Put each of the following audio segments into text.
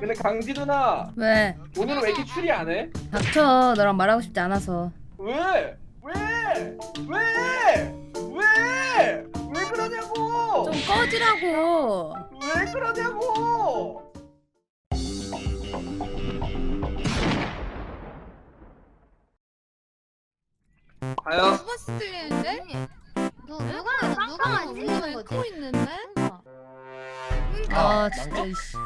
근데 강지 누나 왜? 오늘은 왜 이렇게 추리 안 해? 닥쳐 너랑 말하고 싶지 않아서 왜? 왜? 왜? 왜? 왜 그러냐고? 좀 꺼지라고 왜 그러냐고? 가요. 수바스 들리는데? 너 누가 누가 누가 들리는 एको 거지? 있는데? 아 진짜 이씨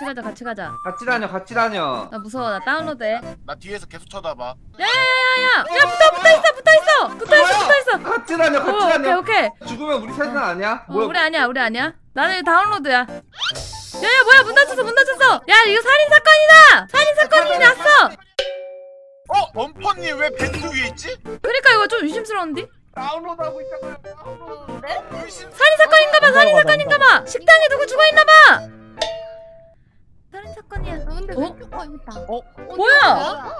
같이 가자 같이 가자 같이 다녀, 같이 다녀. 나 무서워 나 다운로드해 나 뒤에서 계속 쳐다봐. 야야야야 야 붙어 붙어 있어 붙어 있어 붙어 있어 붙어 있어 같이 다녀, 어, 같이 오케이 다녀. 오케이 죽으면 우리 셋은 아니야? 어, 우리 아니야 우리 아니야 나는 이거 다운로드야 야야 뭐야 문 닫혔어 문 닫혔어 야 이거 살인사건이다 살인사건이 났어 어? 범퍼님 왜 벤트 위에 있지? 그러니까 이거 좀 의심스러운데? 다운로드 하고 있잖아요. 다운로드. 의심. 살인사건인가봐 살인사건인가봐 식당에 누구 죽어있나봐 근데 어? 왼쪽 거 있다. 뭐야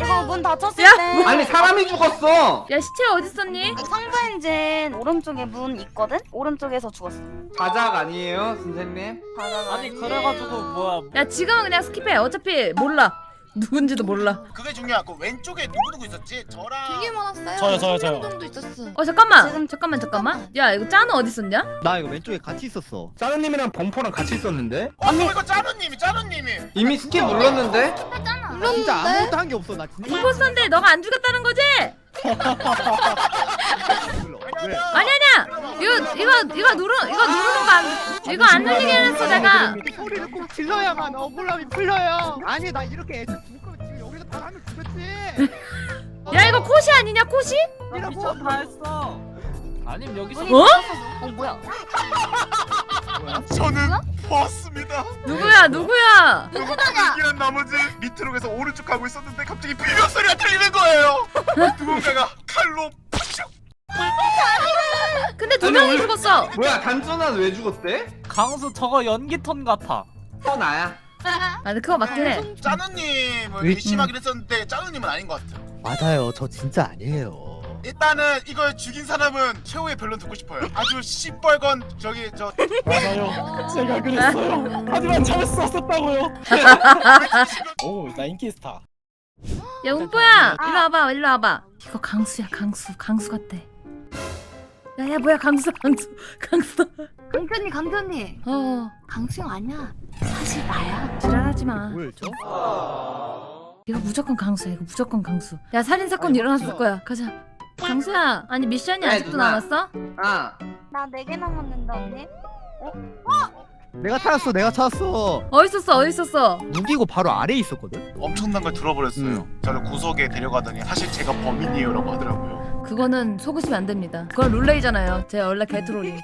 이거 문 닫혔을 야, 때 아니 사람이 죽었어. 야 시체 어딨었니? 상자 엔진 오른쪽에 문 있거든? 오른쪽에서 죽었어 자작 아니에요, 선생님? 아니 그래가지고 뭐야 야 지금은 그냥 스킵해 어차피 몰라 누군지도 몰라 그게 중요하고 왼쪽에 누구 누구 있었지? 저랑. 되게 많았어요. 저요, 저요, 10명 저요. 정도 있었어. 어 잠깐만 지금- 잠깐만 잠깐만 야 이거 짜는 어딨었냐? 나 이거 왼쪽에 같이 있었어. 짜르님이랑 범퍼랑 같이 있었는데? 어, 어 이거 짜루님이 짜루님이. 이미 스킵 눌렀는데? 진짜 아무것도 한 게 없어. 나 진짜. 임포스터인데 너가 안 죽였다는 거지? 아니 아니야 이거 이거 이거 누르 이거 이거 안 눌리게 해놨어 내가 소리를 꼭 질러야만 억울함이 풀려요. 아니 나 이렇게 애써 죽을 거면 지금 여기서 다 하면 죽겠지. 야 이거 코시 아니냐 코시? 미션 다 했어 아님 여기서 어? 어 뭐야 저는 버스입니다. 누구야 누구야 얘기한 나머지 밑으로 가서 오른쪽 가고 있었는데 갑자기 비명 소리가 들리는 거예요. 누군가가 칼로 근데 두 아니, 명이 죽었어. 뭐야 단순한 왜 죽었대? 강수 저거 연기톤 같아. 또 나야. 아 근데 그거 맞긴 해. 짜누님은 의- 의심하긴 했었는데 짜누님은 아닌 것 같아요. 맞아요. 저 진짜 아니에요. 일단은 이걸 죽인 사람은 최후의 변론 듣고 싶어요. 아주 시뻘건 저기 저 맞아요. 제가 그랬어요. 하지만 참을 수 없었다고요. 오 나 인기 스타. 야 운뽀야! 일로 와봐 일로 와봐. 이거 강수야 강수. 강수 같대 야야 뭐야 강수 강수 강수 강편이 강편이 어 강수영 아니야 사실 나야 지랄하지 마 뭐였죠? 이거 무조건 강수야 이거 무조건 강수 야 살인사건 일어났을 거야 가자 강수야 아니 미션이 네, 아직도 누나. 남았어? 아. 나 네 개 남았는데 언니 내가 찾았어. 내가 찾았어. 어딨었어 어딨었어 무기고 바로 아래에 있었거든. 엄청난 걸 들어버렸어요. 저를 구석에 데려가더니 사실 제가 범인이에요라고 하더라고요. 그거는 속으시면 안 됩니다 그건 룰레이잖아요 제 원래 개트롤이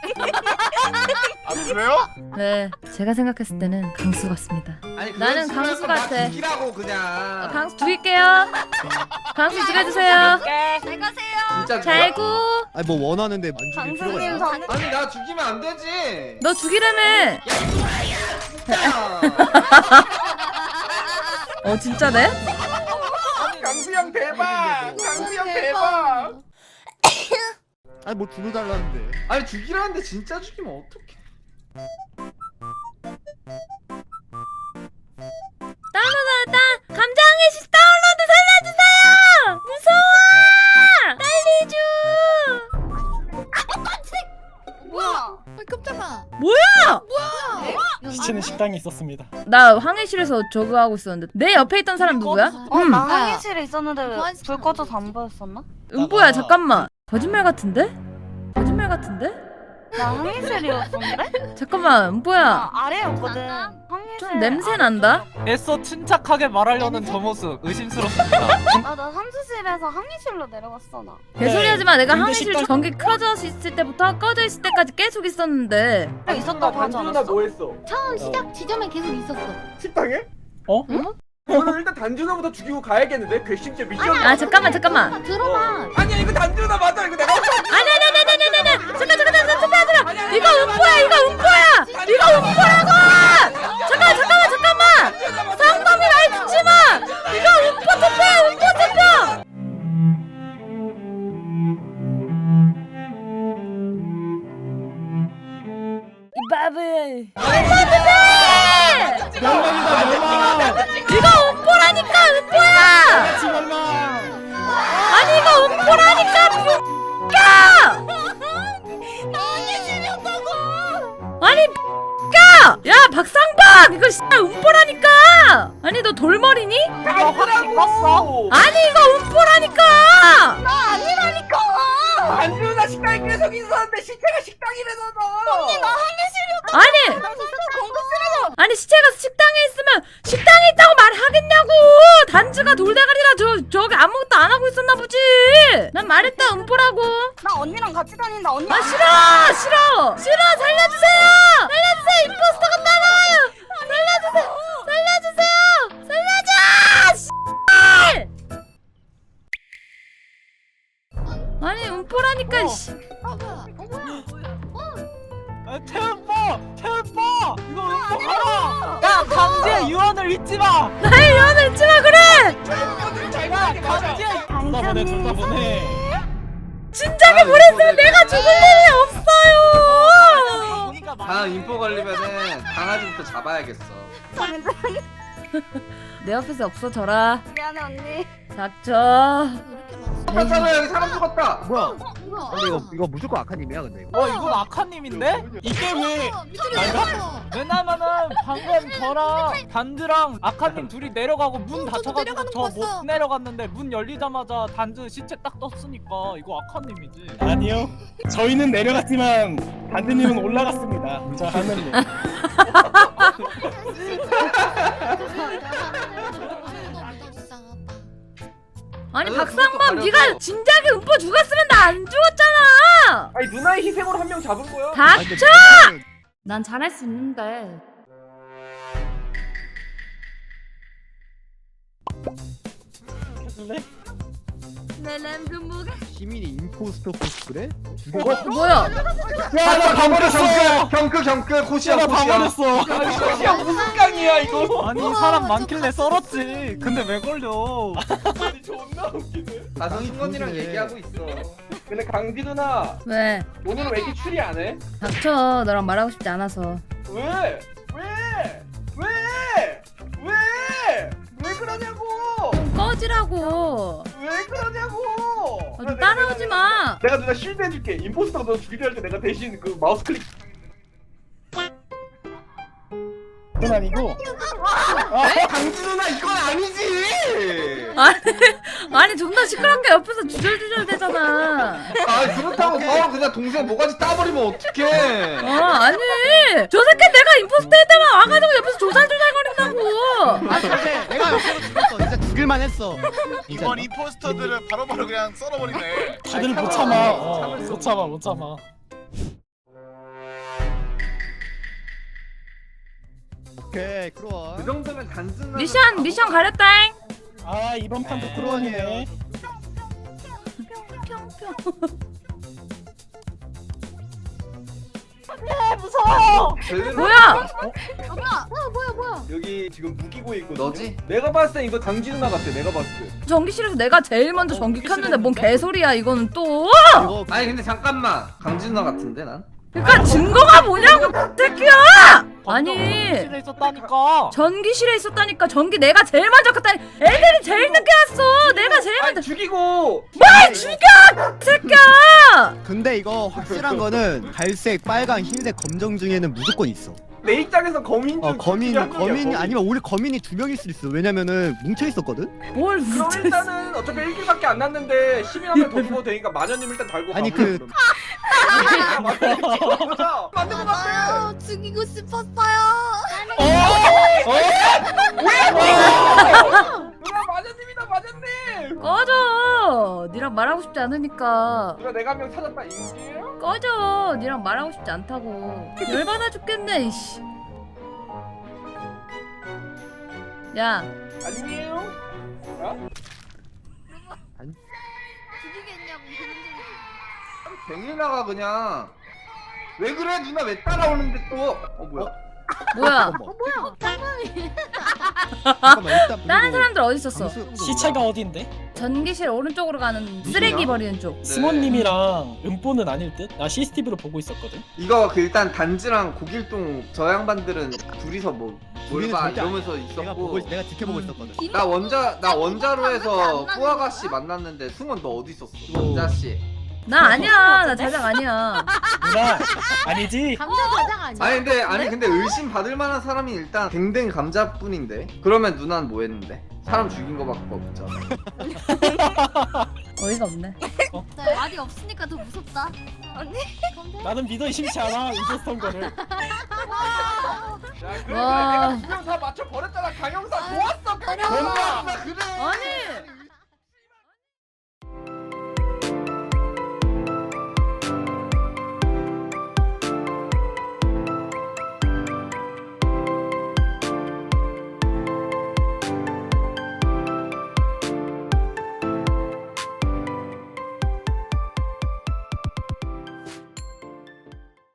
아 그래요? 네 제가 생각했을 때는 강수 같습니다 아니 나는 강수 같아. 죽이라고 어, 그냥. 강수 죽일게요 강수 죽여주세요 잘 가세요 진짜 잘 구 아니 뭐 원하는데 안 죽일 필요가 강수님 있나? 전 아니 나 죽이면 안 되지. 너 죽이라며 어 진짜네? 강수 형 대박. 강수 형 대박. 아니 뭐 준호달라는데. 아니 죽이라는데 진짜 죽이면 어떡해? 다운로드 감정의 시 다운로드 살려주세요! 무서워! 뭐야? 아 깜짝아. 뭐야? 시체는 식당에 있었습니다. 나 항해실에서 저거 하고 있었는데. 내 옆에 있던 사람 누구야? 어 음, 나 항해실에 있었는데 왜 보안실 불 꺼져서 안 보였었나? 은보야 잠깐만 거짓말 같은데? 거짓말 같은데? 나 항해실이었었는데? 잠깐만 나 아래였거든 좀 냄새 난다? 애써 침착하게 말하려는 저 모습 의심스럽습니다 아나 삼수실에서 항해실로 내려갔어 나 개소리하지마 내가 근데 항해실 식당- 전기 켜져 있을 때부터 꺼져 있을 때까지 계속 있었는데 있었다고 하지 단지 누나 않았어? 뭐 했어? 처음 시작 지점에 계속 있었어. 식당에? 어? 오늘 일단 단준아부터 죽이고 가야겠는데? 괘씸죄 미션. 아 잠깐만 잠깐만. 들어봐. 아니야 이거 단준아 맞아. 이거 내가. 아니 아니 아니 아니 아니 아니 잠깐 잠깐 잠깐 잠깐 잠깐. 이거 은보야 이거 은보야. 이거 은보라고. 잠깐 잠깐만 잠깐만 이거 씨발 음보라니까! 아니 너 돌머리니? 아니라고 아니 이거 음보라니까! 단준아 식당에 계속 있었는데 시체가 식당이래서 너. 아니! 아니 시체가 식당에 있으면 식당에 있다고 말하겠냐고! 단주가 돌대가리라 저 저기 아무것도 안 하고 있었나 보지! 난 말했다 음보라고! 나 언니랑 같이 다닌다 언니. 아 싫어! 싫어! 싫어! 살려주세요! 살려주세요 임포스터가! 따 음포라니까 씨. 아 뭐야? 어 뭐야? 아, 태연빠! 태연빠! 이거 음포 가라! 야 강제 유언을 잊지 마! 나의 연을 잊지 마 그래 야 강제! 둘다 보내 둘다 보내 진작에 보냈으면 내가 죽을 일이 없어요 다음 인포 걸리면은 강아지부터 잡아야겠어. 내 옆에서 없어져라 미안해 언니 닥쳐 왜 이렇게 많아? 괜찮아 여기 사람 죽었다. 뭐야? 뭐야? 근데 이거 이거 무조건 아카님이야 근데 이거. 와 이건 아카님인데? 이게 왜 어, 밑으로. 왜냐면은 방금 저랑 단드랑 아카님 둘이 내려가고 문 어, 저도 닫혀가지고 내려가는 저거못 봤어. 내려갔는데 문 열리자마자 단드 시체 딱 떴으니까 이거 아카님이지 아니요 저희는 내려갔지만 단드님은 올라갔습니다 저 하늘님 아니 박상범 그것도 네가. 진작에 음포 죽었으면 나 안 죽었잖아! 아니 누나의 희생으로 한 명 잡은 거야? 닥쳐! 난 잘할 수 있는데. 내 램그무가? 시민이 임포스터 코스프레? 어, 뭐야? 야나 방어를 경크 경크 경크 고시야 나 고시야. 방어렸어 야 무슨 깡이야 이거 아니 사람 많길래 썰었지 근데 왜 걸려 아니 존나 웃기네 나성 승건이랑 그래. 얘기하고 있어. 근데 강지 누나 왜 오늘은 왜 이렇게 추리 안 해? 닥쳐 너랑 말하고 싶지 않아서 왜? 왜? 왜? 왜? 왜 그러냐고 꺼지라고 왜 그러냐고 아, 좀 따라오지 마 내가 누나 실드 해줄게 임포스터가 너 죽이려 할 때 내가 대신 그 마우스 클릭 아니고 강지 누나 이건 아니지. 아니 아니 존나 시끄럽게 옆에서 주절주절 되잖아. 아 그렇다고 너 그냥 동생 모가지 따버리면 어떡해. 어 아니. 저 새끼 내가 임포스터 할 때만 와가지고 옆에서 조잘조잘 거린다고. 아 근데 내가 옆에서 죽였어. 진짜 죽일만 했어. 이번 임포스터들은 바로바로 그냥 썰어버리네. 다들 못 참아. 어, 못 참아 못 참아 오케이 그럼 그 정도면 누나. 미션 미션 가렸다잉. 아 이번 판도 크로원이네. 제대로 뭐야 아 뭐야? 뭐야? 뭐야 뭐야? 여기 지금 무기고 있거든 너지? 내가 봤을 때 이거 강지 누나 같아 내가 봤을 때. 전기실에서 내가 제일 먼저 전기 켰는데 뭔 개소리야 이거는 또. 이거 아니 근데 잠깐만. 강지 누나 같은데 난. 그러니까 증거가 뭐냐고 새끼야! 아니 실에 있었다니까. 전기실에 있었다니까. 전기 내가 제일 먼저 켰다니. 애들이 제일 늦게 왔어. 내가 제일 아니 먼저 죽이고. 뭘 죽여 새끼야! 근데 이거 확실한 거는 갈색, 빨강, 흰색, 검정 중에는 무조건 있어. 내 입장에서 거민 중 어 거민 중에 한 명이야, 거민 거민. 아니면 오히려 거민이 두 명일 수도 있어. 왜냐면은 뭉쳐 있었거든. 뭘 그럼 일단은 어차피 1kil밖에 안 났는데 시민하면 더 죽어도 되니까 마녀님 일단 달고 아니, 가고 그- 그럼. 맞는 거 같아 맞아요. 죽이고 싶었어요. 누나 마녀님이다 마녀님 꺼져 니랑 말하고 싶지 않으니까 누나 내가 한 명 찾았다 인지해요? 꺼져. 니랑 말하고 싶지 않다고. 열받아 죽겠네 이씨. 야. 아니에요? 죽이겠냐고 그런 적 뱅일 나가 그냥. 왜 그래? 누나 왜 따라오는데 또? 어 뭐야? 뭐야 뭐야? 짱남이. 잠깐만 일단 다른 사람들 어디 있었어 시체가 어딘데? 전기실 오른쪽으로 가는 쓰레기 버리는 쪽 네. 스모님이랑 음보는 아닐 듯? 나 CCTV로 보고 있었거든 이거 그 일단 단지랑 고길동 저 양반들은 둘이서 뭐 둘이는 뭘봐 절대 안- 이러면서 내가 보고 있었고 있- 내가 지켜보고 음. 있었거든. 나 원자 나 원자로에서 만나는 뿌아가 씨? 만났는데 승원 너 어디 있었어? 어. 원자 씨. 나 아니야. 나 자작 아니야. 누나 아니지? 감자 과장 아니야? 아니 근데 아니 근데 의심 받을 만한 사람이 일단 댕댕 감자뿐인데? 그러면 누나는 뭐 했는데? 사람 죽인 거밖에 없잖아. 어이가 없네. 나 말이 없으니까 더 무섭다. 언니? 나는 믿어 심치 않아 임포스터인 거를. 야 그래 와. 그래. 내가 두명 다 맞춰 버렸잖아. 강영사 좋았어 강영사. 그래. 아니